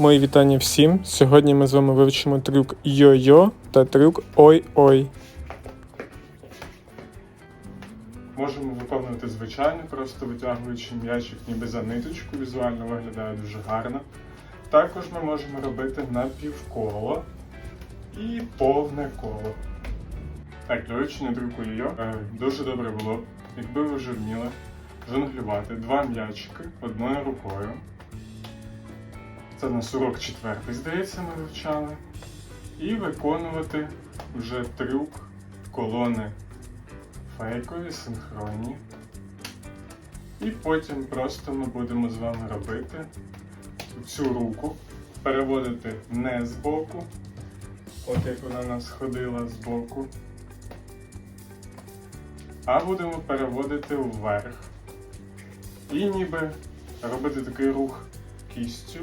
Мої вітання всім. Сьогодні ми з вами вивчимо трюк йо-йо та трюк ой-ой. Можемо виконувати звичайно, просто витягуючи м'ячик ніби за ниточку, візуально виглядає дуже гарно. Також ми можемо робити напівколо і повне коло. Так, для вивчення трюку йо е, дуже добре було, якби ви вже вміли жонглювати два м'ячики одною рукою. Це на урок четвертий, здається, ми вивчали. І виконувати вже трюк колони фейкові, синхронні. І потім просто ми будемо з вами робити цю руку, переводити не з боку, от як вона у нас ходила з боку, а будемо переводити вверх. І ніби робити такий рух кістю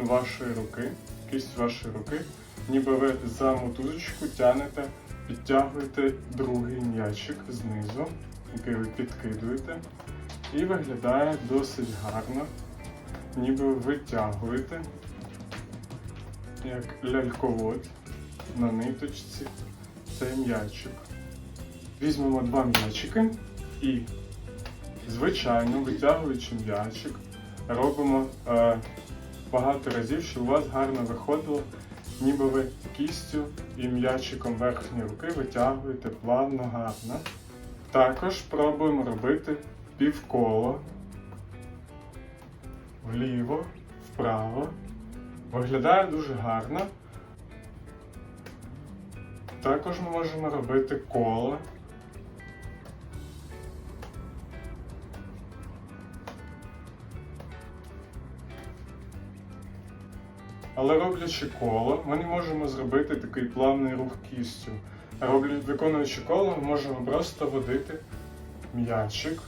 вашої руки, кість вашої руки, ніби ви за мотузочку тянете, підтягуєте другий м'ячик знизу, який ви підкидуєте, і виглядає досить гарно, ніби витягуєте, як ляльковод на ниточці цей м'ячик. Візьмемо два м'ячики і, звичайно, витягуючи м'ячик, робимо. Е, багато разів, що у вас гарно виходило, ніби ви кістю і м'ячиком верхньої руки витягуєте плавно гарно. Також пробуємо робити півколо вліво, вправо. Виглядає дуже гарно. Також ми можемо робити коло. Але роблячи коло, ми не можемо зробити такий плавний рух кістю. Роблю, виконуючи коло, ми можемо просто водити м'ячик.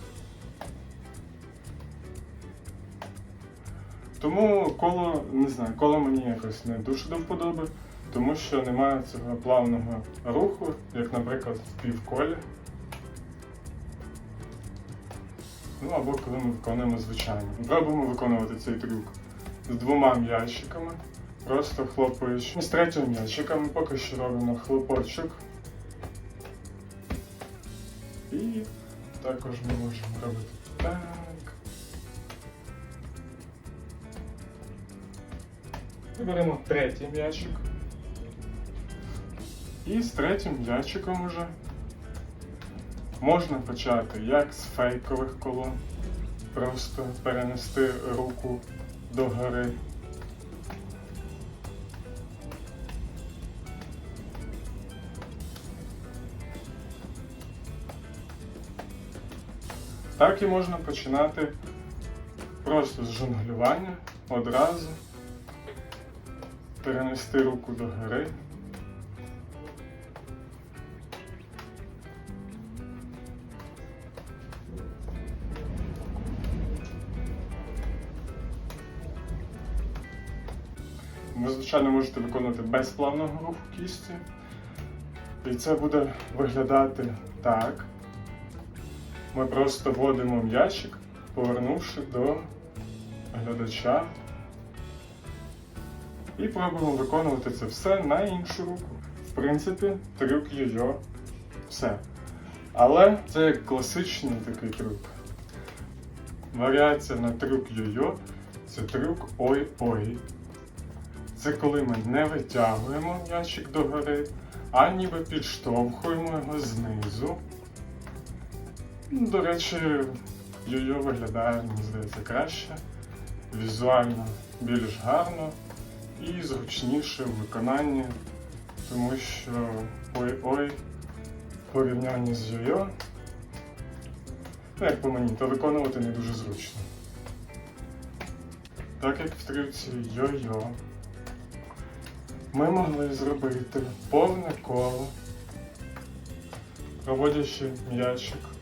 Тому коло, не знаю, коло мені якось не дуже до вподоби, тому що немає цього плавного руху, як, наприклад, в півколі. Ну або коли ми виконуємо звичайно. Пробуємо виконувати цей трюк з двома м'ячиками. Просто хлопаючи. З третього м'ячика ми поки що робимо хлопочок. І також ми можемо робити так. І беремо третій м'ячик. І з третім м'ячиком уже можна почати як з фейкових колон. Просто перенести руку до Так і можна починати просто з жонглювання одразу, перенести руку до гори. Ви, звичайно, можете виконувати без плавного руху кісті. І це буде виглядати так. Ми просто вводимо м'ячик, повернувши до глядача. І пробуємо виконувати це все на іншу руку. В принципі, трюк йо-йо. Все. Але це як класичний такий трюк. Варіація на трюк йо-йо це трюк ой-ой. Це коли ми не витягуємо м'ячик догори, а ніби підштовхуємо його знизу. Ну, До речі, йо-йо виглядає, мені здається, краще, візуально більш гарно і зручніше в виконанні, тому що ой-ой в порівнянні з йо-йо, як по мені, то виконувати не дуже зручно. Так як в трюці йо-йо, ми могли зробити повне коло, проводячи м'ячик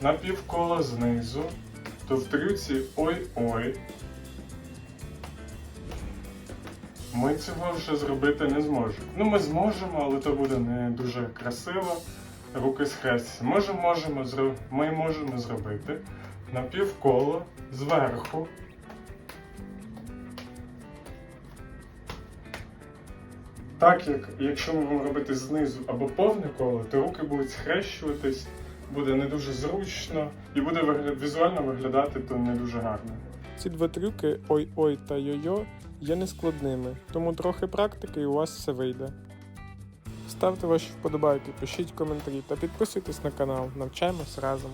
на півкола знизу, то в трюці ой-ой. Ми цього вже зробити не зможемо. Ну, ми зможемо, але то буде не дуже красиво. Руки схрестяться. Може, можемо, Ми можемо зробити напівколо зверху. Так як якщо ми будемо робити знизу або повне коло, то руки будуть схрещуватись буде не дуже зручно і буде візуально виглядати то не дуже гарно. Ці два трюки ой-ой та йо-йо є нескладними, тому трохи практики і у вас все вийде. Ставте ваші вподобайки, пишіть коментарі та підписуйтесь на канал. Навчаємось разом.